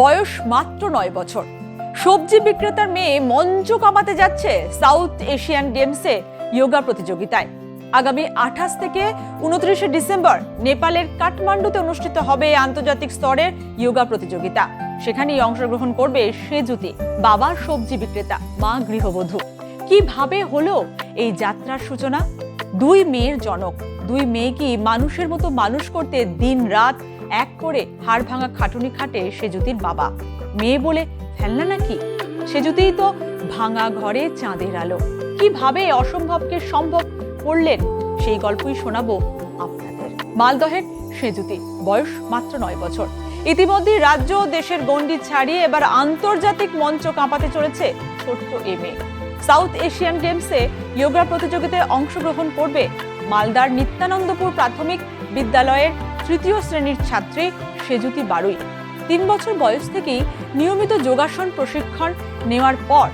বয়স মাত্র নয় বছর। সবজি বিক্রেতার মেয়ে মঞ্চ কামাতে যাচ্ছে সাউথ এশিয়ান গেমসে যোগা প্রতিযোগিতায়। আগামী আঠাশ থেকে উনত্রিশে ডিসেম্বর নেপালের কাঠমান্ডুতে অনুষ্ঠিত হবে আন্তর্জাতিক স্তরের যোগা প্রতিযোগিতা। সেখানেই অংশগ্রহণ করবে সেজুতি, বাবা সবজি বিক্রেতা, মা গৃহবধূ। কীভাবে হলো এই যাত্রার সূচনা? দুই মেয়ের জনক, দুই মেয়েকে মানুষের মতো মানুষ করতে দিন রাত এক করে হাড় ভাঙা খাটুনি খাটে সেজুতির বাবা। মেয়ে বলে, ফেলনা নাকি? সেজুতিই তো ভাঙা ঘরে চাঁদের আলো। কীভাবে অসম্ভবকে সম্ভব করলেন? সেই গল্পই শোনাবো আপনাদের। মালদহের সেজুতি বয়স মাত্র নয় বছর। ইতিমধ্যে রাজ্য দেশের গণ্ডি ছাড়িয়ে এবার আন্তর্জাতিক মঞ্চ কাঁপাতে চলেছে ছোট্ট এ মেয়ে। সাউথ এশিয়ান গেমসে যোগা প্রতিযোগিতায় অংশগ্রহণ করবে মালদার নিত্যানন্দপুর প্রাথমিক বিদ্যালয়ের তৃতীয় শ্রেণির ছাত্রী সেজুতি বারুই। তিন বছর বয়স থেকেই নিয়মিত যোগাসন প্রশিক্ষণ নেওয়ার পর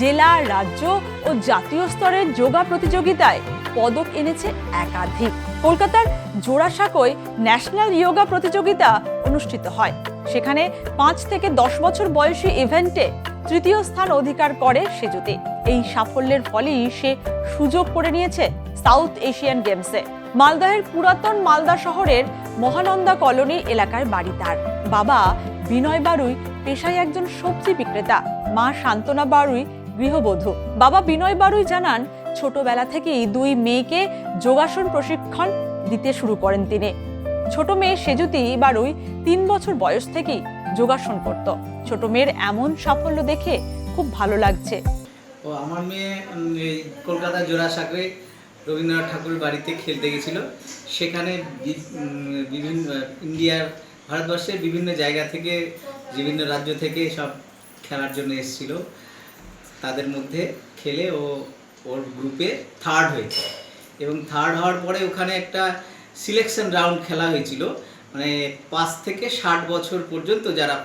জেলা, রাজ্য ও জাতীয় স্তরের যোগা প্রতিযোগিতায় পদক এনেছে একাধিক। কলকাতার জোড়াসাঁকোয় ন্যাশনাল যোগা প্রতিযোগিতা অনুষ্ঠিত হয়। সেখানে পাঁচ থেকে দশ বছর বয়সী ইভেন্টে তৃতীয় স্থান অধিকার করে সেজুতি। এই সাফল্যের ফলেই সে সুযোগ করে নিয়েছে সাউথ এশিয়ান গেমসে। মালদহের পুরাতন মালদা শহরের মহানন্দা কলোনি এলাকার বাড়ি তার। বাবা বিনয় বারুই পেশায় একজন সবজি বিক্রেতা, মা শান্তনা বারুই গৃহবধূ। বাবা বিনয় বারুই জানান, ছোটবেলা থেকেই দুই মেয়েকে যোগাসন প্রশিক্ষণ দিতে শুরু করেন তিনি। ছোট মেয়ে সেজুতি বারুই তিন বছর বয়স থেকেই যোগাসন করত। ছোট মেয়ের এমন সাফল্য দেখে খুব ভালো লাগছে। ও, আমার মেয়ে কলকাতা জোড়াসাঁকরে রবীন্দ্রনাথ ঠাকুরের বাড়িতে খেলতে গেছিল। সেখানে বিভিন্ন, ইন্ডিয়ার, ভারতবর্ষের বিভিন্ন জায়গা থেকে, বিভিন্ন রাজ্য থেকে সব খেলার জন্য এসেছিল। তাদের মধ্যে খেলে ও ওর গ্রুপে থার্ড হয়েছে। এবং থার্ড হওয়ার পরে ওখানে একটা সিলেকশন রাউন্ড খেলা হয়েছিল। মানে পাঁচ থেকে ষাট বছর পর্যন্ত যারা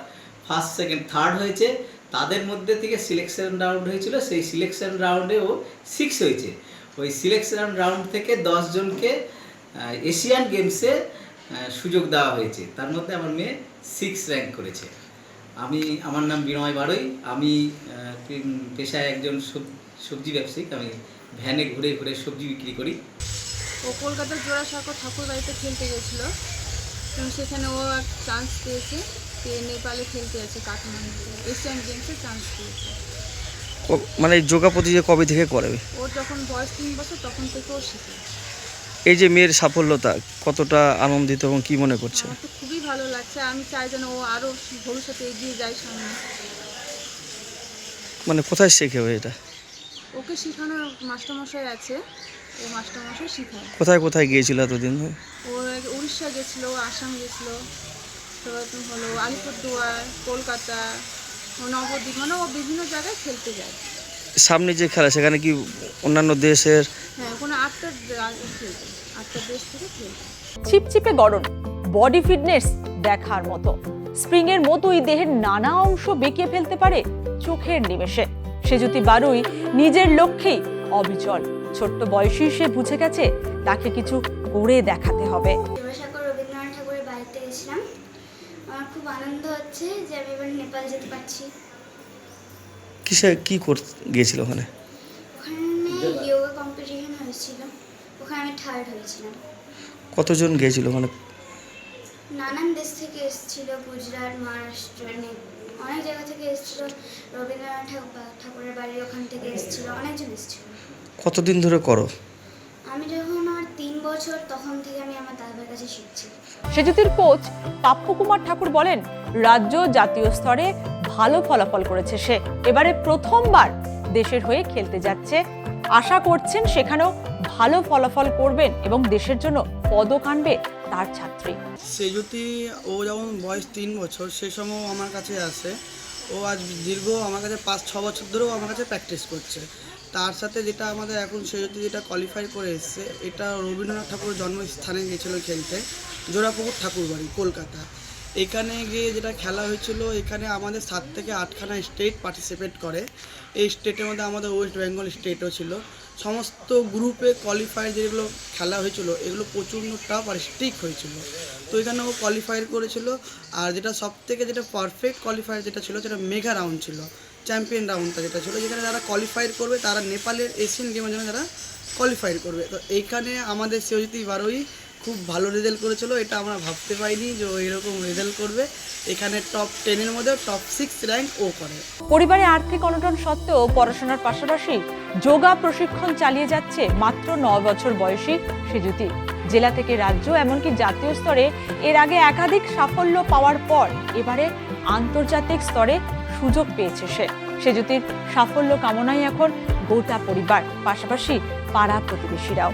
ফার্স্ট সেকেন্ড থার্ড হয়েছে, তাদের মধ্যে থেকে সিলেকশন রাউন্ড হয়েছিল। সেই সিলেকশন রাউন্ডে ও সিক্স হয়েছে। ওই সিলেকশন রাউন্ড থেকে দশজনকে এশিয়ান গেমসে সুযোগ দেওয়া হয়েছে। তার মধ্যে আমার মেয়ে সিক্স র্যাঙ্ক করেছে। আমি, আমার নাম বিনয় বারই। আমি পেশায় একজন সব- সবজি ব্যবসায়িক। আমি ভ্যানে ঘুরে ঘুরে সবজি বিক্রি করি। ও কলকাতার জোড়াসাঁকো ঠাকুর বাড়িতে খেলতে গেছিল। সেখানে ও এক চান্স পেয়েছে। পেয়ে নেপালে খেলতে আছে, কাঠমান্ডুতে। এশিয়ান গেমসে চান্স পেয়েছে। মানে যোগা প্রতিযোগিতা কবে থেকে করবে ওর যখন বয়স তিন বছর তখন থেকে ও শিখে। এই যে মেয়ের সাফল্যতা কতটা আনন্দিত এবং কি মনে করছে? আমার তো খুবই ভালো লাগছে। আমি চাই যেন ও আরও ভবিষ্যতে এগিয়ে যায় সামনে। মানে কোথায় শেখে ও এটা? ওকে শেখানোর মাস্টারমশাই আছে। ও মাস্টারমশাই শেখায়। কোথায় কোথায় গিয়েছিল এতদিন? ধরে? ও এক- উড়িষ্যা গেছিল আসাম গেছিল তারপর হলো আলিপুরদুয়ার কলকাতা মানে ও বিভিন্ন জায়গায় খেলতে যায়। সামনে যে খেলা সেখানে কি অন্যান্য দেশের? হ্যাঁ ওখানে আটটা দে- আটটা দেশ থেকে খেলবে চিপচিপে গরম বডি ফিটনেস দেখার মতো। স্প্রিং এর মতোই দেহের নানা অংশ বেঁকে ফেলতে পারে চোখের নিমেষে। সেজুতি বারুই নিজের লক্ষ্যেই অবিচল। ছোট্ট বয়সী সে বুঝে গেছে তাকে কিছু করে দেখাতে হবে। রবীন্দ্রনাথ ঠাকুরের বাড়িতে গেছিলাম। আমার খুব আনন্দ হচ্ছে যে আমি এবার নেপাল যেতে পারছি। কিসে কি কর গিয়েছিল ওখানে? ওখানে যোগা কম্পিটিশন হয়েছিল। ওখানে আমি থার্ড হয়েছিলাম। কতজন গিয়েছিল মানে নানান দেশ থেকে এসেছিল গুজরাট মহারাষ্ট্র নে- অনেক জায়গা থেকে এসেছিল। রবীন্দ্রনাথ ঠাকুর ঠাকুরের বাড়ির ওখান থেকে এসেছিল অনেকজন এসেছিল। কতদিন ধরে করো? আমি যখন আমার তিন বছর তখন থেকে আমি আমার দাদার কাছে শিখছি। সেজুতির কোচ পাপ্পু কুমার ঠাকুর বলেন, রাজ্য জাতীয় স্তরে ভালো ফলাফল করেছে সে। এবারে প্রথমবার দেশের হয়ে খেলতে যাচ্ছে। আশা করছেন সেখানেও ভালো ফলাফল করবেন এবং দেশের জন্য পদক আনবে তার ছাত্রী। সেজুতি, ও যেমন বয়স তিন বছর, সে সময় আমার কাছে আছে ও আজ দীর্ঘ, আমার কাছে পাঁচ, ছ বছর ধরেও আমার কাছে প্র্যাকটিস করছে। তার সাথে যেটা আমাদের এখন সে যদি যেটা কোয়ালিফাই করে এসছে, এটা রবীন্দ্রনাথ ঠাকুরের জন্মস্থানে গিয়েছিল খেলতে, জোড়াপুকুর ঠাকুর বাড়ি কলকাতা। এখানে গিয়ে যেটা খেলা হয়েছিল, এখানে আমাদের সাত থেকে আটখানা স্টেট পার্টিসিপেট করে। এই স্টেটের মধ্যে আমাদের ওয়েস্ট বেঙ্গল স্টেটও ছিল। সমস্ত গ্রুপে কোয়ালিফাই যেগুলো খেলা হয়েছিল, এগুলো প্রচণ্ড টাফ আর স্টিক হয়েছিল। তো এখানে ও কোয়ালিফায়ার করেছিল। আর যেটা সব থেকে যেটা পারফেক্ট কোয়ালিফায়ার যেটা ছিল, সেটা মেঘা রাউন্ড ছিল। চ্যাম্পিয়ন রাউন্ডটা যেটা ছিল, যেখানে যারা কোয়ালিফাই করবে, তারা নেপালের এশিয়ান গেমের জন্য তারা কোয়ালিফাই করবে। তো এইখানে আমাদের সেওজিতি বারোই খুব ভালো রেজাল্ট করেছিল, এটা আমরা ভাবতে পারিনি যে এরকম রেজাল্ট করবে। এখানে টপ টেনের মধ্যে টপ সিক্স র্যাঙ্ক ও করে। পরিবারে আর্থিক অনটন সত্ত্বেও পড়াশোনার পাশাপাশি যোগা প্রশিক্ষণ চালিয়ে যাচ্ছে মাত্র ন বছর বয়সী সেজুতি জেলা থেকে রাজ্য, এমনকি জাতীয় স্তরে এর আগে একাধিক সাফল্য পাওয়ার পর এবারে আন্তর্জাতিক স্তরে সুযোগ পেয়েছে সে। সেজুতির সাফল্য কামনায় এখন গোটা পরিবার, পাশাপাশি পাড়া প্রতিবেশীরাও।